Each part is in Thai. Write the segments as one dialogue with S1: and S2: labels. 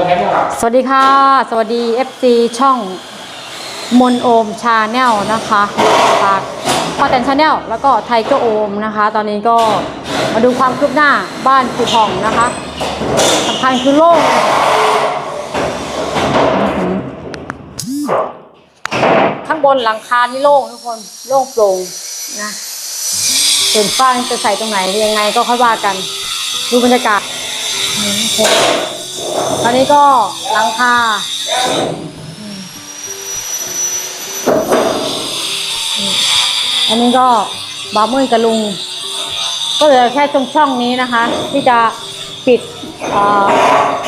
S1: สวัสดีค่ะ สวัสดี FC ช่องมนโอมชาแนลนะคะฝากพ่อแตนชาแนลแล้วก็ไทเกอร์โอมนะคะ ตอนนี้ก็มาดูความคืบหน้าบ้านปูผ่องนะคะสำคัญคือโล่งข้างบนหลังคานี่โล่งทุกคนโล่งโปร่งนะส่วนฟ้าจะใส่ตรงไหนยังไงก็ค่อยว่ากัน ดูบรรยากาศ ตอนนี้ก็หลังคาอันนี้ก็บาร์มือกับลุง ก็เหลือแค่ตรงช่องนี้นะคะ ที่จะปิด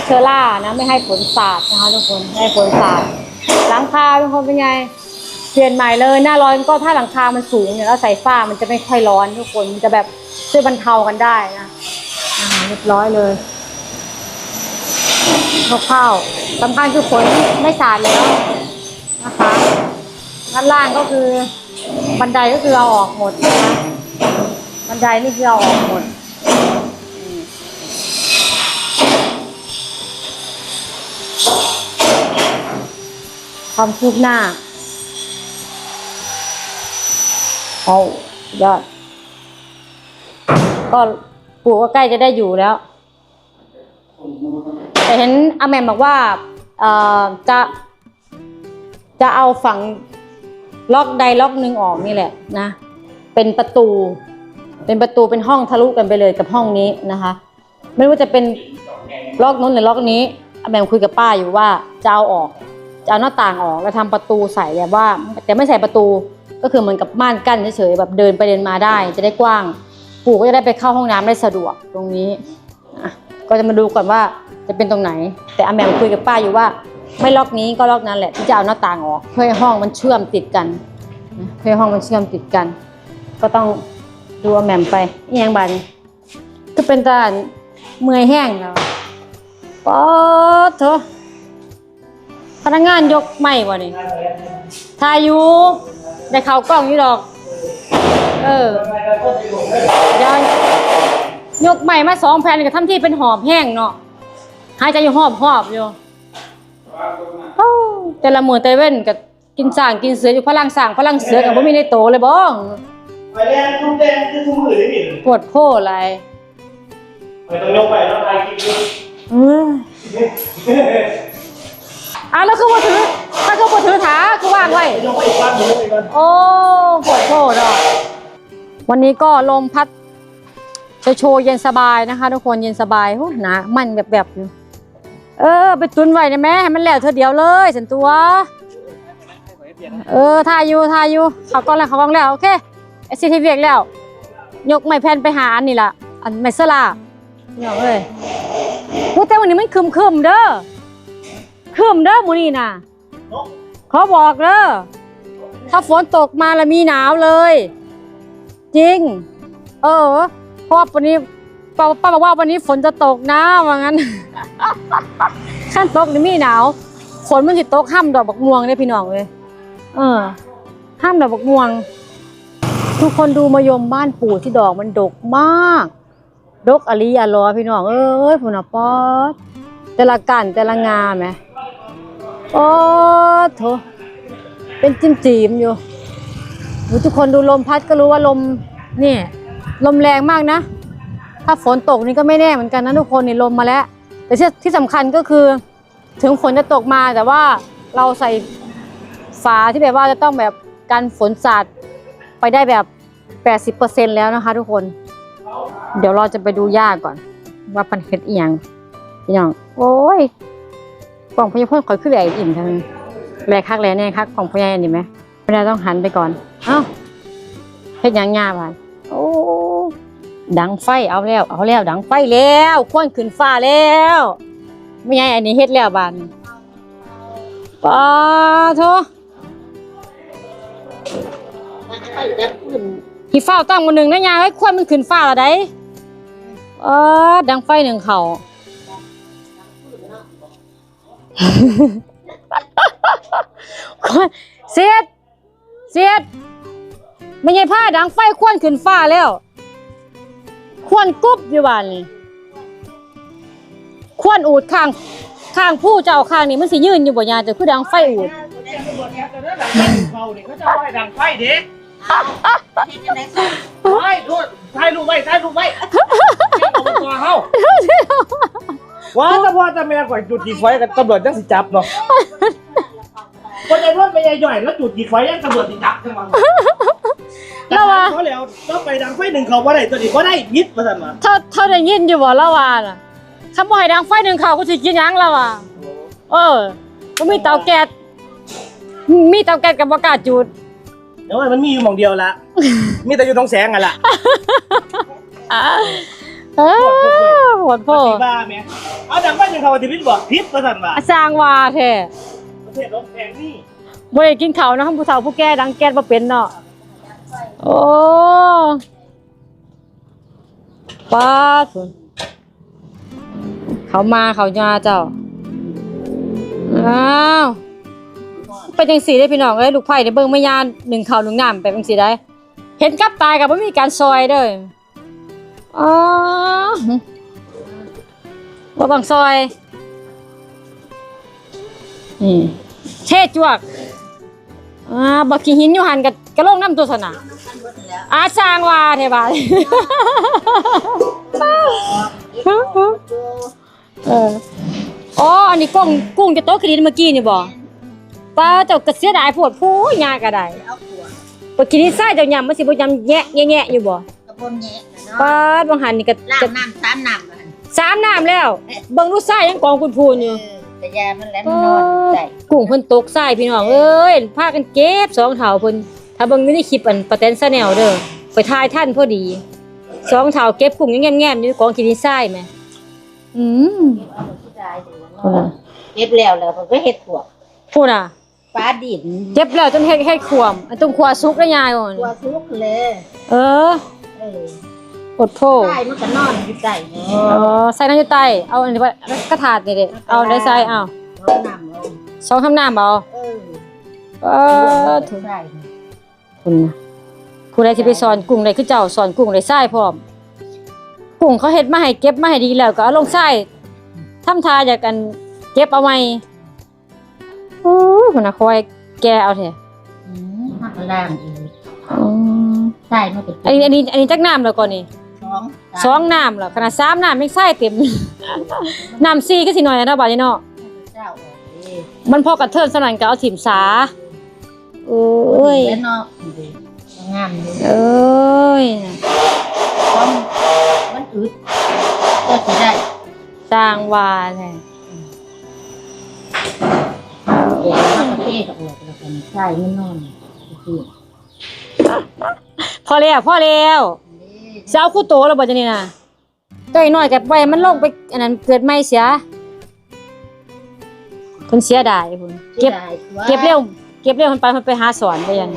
S1: เชอร่านะไม่ให้ฝนสาดนะคะทุกคนไม่ให้ฝนสาดหลังคาทุกคนเป็นไงเปลี่ยนใหม่เลยหน้าร้อนก็ถ้าหลังคามันสูงเนี่ยแล้วใส่ฝ้ามันจะไม่ค่อยร้อนทุกคนมันจะแบบช่วยบรรเทากันได้นะเรียบร้อยเลย คร่าวสำคัญคือฝนไม่สาดแล้วนะคะด้านล่างก็คือบันไดก็คือเอาออกหมดนะคะบันไดนี่คือเอาออกหมดความคืบหน้าเอายอดก็ปลูกก็ใกล้จะได้อยู่แล้ว แต่เห็นอาแมมบอกว่าจะจะเอาฝั่งล็อกใดล็อกหนึ่งออกนี่แหละนะ เป็นประตู เป็นประตูเป็นห้องทะลุกันไปเลยกับห้องนี้นะคะ ไม่รู้จะเป็นล็อกนู้นหรือล็อกนี้อาแมมคุยกับป้าอยู่ว่าจะเอาออกจะเอาหน้าต่างออกแล้วทำประตูใส่แบบว่า แต่ไม่ใส่ประตูก็คือเหมือนกับม่านกั้นเฉยๆแบบเดินไปเดินมาได้ จะได้กว้าง ปู่ก็จะได้ไปเข้าห้องน้ำได้สะดวกตรงนี้อะ ก็จะมาดูก่อนว่าจะเป็นตรงไหน แต่อาแหมมคุยกับป้าอยู่ว่า ไม่ล็อกนี้ก็ล็อกนั้นแหละที่จะเอาหน้าต่างออกเพื่อให้ห้องมันเชื่อมติดกันเพื่อให้ห้องมันเชื่อมติดกัน ก็ต้องดูอาแหมมไปอีหยังบาดนก็เป็นตาเมื่อยแห้งแล้วป๊อดเถอะพนักงานยกไม่วะนี่ทายุได้เขากล้องอยู่ดอก เออ ยวยกใหม่มาสองแผ่นกับทำที่เป็นหอบแห้งเนาะหายใจอยู่หอบหอบอยู่โอ้แต่ละมือแต่เว้นกับกินสร้างกินเสืออยู่พลังสร้างพลังเสือกับบ่มีในโตเลยบ้อง
S2: ไปแดงทุ่มแดงคือทุ่มมือได้หนิ
S1: ปวดโพอะไร
S2: ไปต้องยกไปแล้วไปกินด้วย
S1: เอ้ยอะแล้วคือบ่ถือถ้าคือบ่ถือถาคือว่างไว้
S2: ยกไปอีกบ้านหนึ่งยกไปอีกบ้าน
S1: โอ้ปวดโพดอกวันนี้ก็ลมพัด โชว์เย็นสบายนะคะ ทุกคนเย็นสบายโอ้หนามันแบบแบบๆอยู่เออ ไปตุนไว้นะแม่ให้มันแล้วเธอเดียวเลยสันตัว เออทายอยู่ทายอยู่เขาก้อนแล้วเขาก้อนแล้วโอเคไอซีทีเวียกแล้ว ยกไม้แผ่นไปหาอันนี่ล่ะ อันไม้เสลาเนี่ยเอ้ยพูดแต่วันนี้มันคึมคึมๆเด้อคึมเด้อมูนี่น่ะขอบอกเด้อถ้าฝนตกมาแล้วมีหนาวเลย จริง เออ เพราะว่าวันนี้ป้าป้าบอกว่าวันนี้ฝนจะตกนะว่างั้น ขั้นตกนี่มีหนาวฝนมันสิตกห้ามดอกบักม่วงเลยพี่น้องเลยเออห้ามดอกบักม่วง ทุกคนดูมะยมบ้านปู่ที่ดอกมันดกมาก ดกอลีอลอพี่น้อง เอ้ยพุ่นน่ะป๊อดแต่ละกันแต่ละงาแหมป๊อดโถเป็นจิ้มจีมอยู่ทุกคนดูลมพัดก็รู้ว่าลมนี่ ลมแรงมากนะ ถ้าฝนตกนี่ก็ไม่แน่เหมือนกันนะทุกคนนี่ลมมาแล้ว แต่ที่ที่สำคัญก็คือ ถึงฝนจะตกมาแต่ว่าเราใส่ฝาที่แบบว่าจะต้องแบบกันฝนสาดไปได้แบบ 80%แล้วนะคะ ทุกคน เดี๋ยวเราจะไปดูย่าก่อน ว่าพันเฮ็ดเอียงอีหยังโอ้ยกล่องพยาพ่นข่อยขึ้นแหลกอิ่มทั้งแลคักแลแน่คักของพ่อใหญ่นี่ไหมไม่ได้ต้องหันไปก่อน เอ้าเฮ็ดยังงาบานโอ้ ดังไฟเอาแล้ว เอาแล้ว ดังไฟแล้วควนขึ้นฟ้าแล้วไม่ใช่อันนี้เฮ็ดแล้วบานปาโทพี่ฟ้าตั้งมาหนึ่งนะยาให้ควนมันขึ้นฟ้าละไดเออดังไฟหนึ่งเขาควนเสียดเสียดไม่ใช่ผ้าดังไฟควนขึ้นฟ้าแล้ว ควนกุ๊บอยู่บ้านนี่ควนอูดข้างข้างผู้เจ้าข้างนี้มันสิยืนอยู่บ่ยาแต่คือดังไฟอูด
S2: เขาเนี่ยเขาจะไหว้ดังไฟเด็กไฟดูใช้ลูกไว้ใช้ลูกไว้ตัวเขาว่าแต่พอจะแม่ก่อยจุดจีไฟกับตำรวจยังสิจับเนาะคนใหญ่ร่นไปใหญ่ย่อยแล้วจุดจีไฟยังตำรวจสิจับทั้งวัน ไปดังไฟหนึ่งเขาว่าได้ตัวนี้ว่าได้ยิดมาสั่นมา
S1: เท่าเท่าได้ยินอยู่บ่ละว่าน่ะคำบ่ให้ดังไฟหนึ่งเขาก็สิกินหยังละว่าเออบ่มีเตาแก๊สมีเตาแก๊สกับบ่กล้าจุด
S2: เดี๋ยวมันมีอยู่หม่องเดียวละ มีแต่อยู่ตรงแสงอะล่ะ
S1: เออโหดโพ
S2: ปฏิบ้าแม่เอาดังไฟหนึ่งเขาที่พิษบอกพิษมาสั่นมา
S1: สร้างว่าแท้
S2: ประเทศรถแพงนี่
S1: บ่ได้กินข้าวนะผู้เฒ่าผู้แก่ดังแก๊สบ่เป็นเนาะ โอ้ป้าดพุ่นเขามาเขามาเจ้า อ้าวเป็นจังซี่ได้พี่น้องเอ้ยลูกไผ่ได้เบิ่งแม่ยานหนึ่งเขาหนึ่งน้ำไปจังซี่ได้ เห็นกับตายก็บ่มีการซอยเด้ออ๋อบ่ต้องซอยนี่เทจวกอ่าบักขี้หินอยู่หันกั กระโหลกน้ำตัวสนะอาสร้างว่าเทบาดเอออ๋ออันนี้กุ้งกุ้งจะโต๊ะคดีเมื่อกี้นี่บ่ป้าเจ้ากระเสียดายปวดผู้ยากระได
S3: เอาขวด
S1: ปกินนี่ไส้เจ้ายำมันสิบ่ยำแยะแยะๆอยู่บ่
S3: กระบนแงะเนาะ
S1: ป้าดบางหันนี่ก็
S3: ล้าง
S1: จะ
S3: น้ำสามน้ำกัน
S1: สามน้ำแล้วเบิ่งดูไส้ยังกองพูนๆอยู่
S3: แต่ยามันแล้วมันนอนใจ
S1: กุ้งเพิ่นตกไส้พี่น้องเอ้ยพากันเก็บสองเถาเพิ่น ถ้าเบิ่งอยู่ในคลิปอันปะแตนซะแนวเด้อไปถ่ายท่านพอดีสองเถาเก็บกุ้งยังแง่มๆอยู่กองกินนี่ไส้แหมอืม
S3: เออเก็บแล้วแล้วมันก็เฮ็ดขวด
S1: พูดน่ะ
S3: ปลาดิน
S1: เก็บแล้วจนเฮ็ดเฮ็ดขวมอันตรงขวาสุกได้ยายอ่อน
S3: ตัวทุกเลย
S1: เออ
S3: เออ
S1: อดโทษ
S3: ใต้มันก็นอนอยู่ใต้เนา
S1: เอะอใส่น้ำอยู่ใต้เอาอันนี้ไว้กระถาดนี่เด้เอาได้ใส่เอา
S3: เอาน้ำเอา
S1: สองทำน้ำเอา
S3: เออ
S1: เออ ถูก
S3: ใส่
S1: คุณนะผู้ใดที่ไปสอนกุ้งได้คือเจ้าสอนกุ้งได้ไส้พร้อม กุ้งเขาเฮ็ดมาให้เก็บมาให้ดีแล้วก็เอาลงไส้ทำทาอยากกันเก็บเอาไว้โอ้ยคนน่ะคอยแกเอาแท้
S3: อืมหักล่างอีก
S1: อืม
S3: ใต้มันก็
S1: อันนี้อันนี้อันนี้จักน้ำแล้วก่อนนี่
S3: สอง
S1: สองน้ำแล้วขนาดสามน้ำยังไส้เต็มน้ำสี่ก็สิหน่อยนะเนาะบัดนี้เนาะ
S3: เจ้าออกเอ้ย
S1: มันพอกระเทินสนั่นก็เอาถิ่มสา โอ้ย
S3: แล้วเนาะงามเลย
S1: เอ้ย
S3: ต้องมันอึดก็สิได้
S1: สร้างวาเลย
S3: เอ๋มันก็เทกับออกแล้วกันใช่มันนอนคือ
S1: พอแล้วพอแล้วจะเอาคู่โตแล้วบ่จะนี่นะตัวน้อยกับไว้มันลงไปอันนั้นเกิดไม่เสียคนเสียดายพุ่นเก็บเก็บเร็ว เก็บเร็วมันไปมันไปหาสอนไปยัง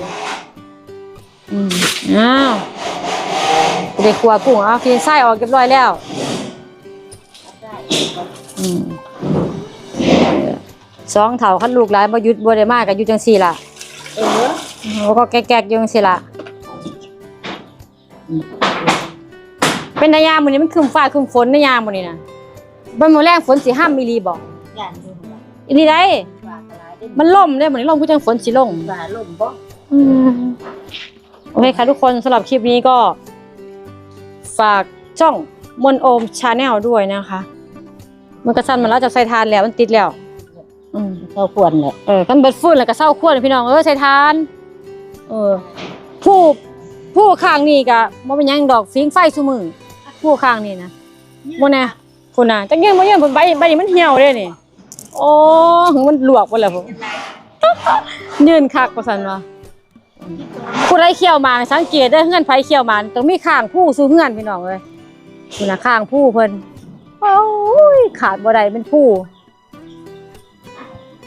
S1: อืมอ้าวเด็กกลัวกุ้งเอากินไส้ออกเก็บร้อยแล้วอืมสองเท่าคันลูกหลานบ่หยุดบ่ได้มากก็อยู่จังซี่ล่ะ
S3: เออ
S1: โอ้ก็แก๊กๆอยู่จังซี่ล่ะเป็นนายามมื้อนี้มันครึ้มฟ้าครึ้มฝนนายามมื้อนี้น่ะบ่มื้อแรงฝนสิห้ามอีหลีบ่
S3: ย่านดูหลัง
S1: อีหลีได้
S3: ว่าตลาดได้
S1: มันล่มเด้มื้อนี้ล่มคือจังฝนสิลง
S3: ว่าลมบ่
S1: อืมโอเคค่ะทุกคนสำหรับคลิปนี้ก็ ฝากช่องมนโอมชาแนลด้วยนะคะ มันกระสันมันแล้วจะใส่ทานแล้วมันติดแล้ว อืม
S3: เขาควรแหละ
S1: เออกันเบิดฟื้นแล้วก็เศร้าควรพี่น้องเออใส่ทาน เออ ผู้ผู้ข้างนี่ก็บ่เป็นหยังดอกฟิงไฟซุมือผู้ข้างนี่นะบ่แน่คุณน่ะจักเงี้ยบ่เงี้ยผมใบใบนี่มันเหี่ยวเด้นี่ โอ้หึมันลวกไปแล้วผมยืนคักประสันวะผู้ไรเขี่ยวมาสังเกตได้เฮือนไผเขี่ยวมาต้องมีข้างผู้สู้เฮือนพี่น้องเลยคุณนะข้างผู้เพิ่นโอ้ยขาดบ่ได้เป็นผู้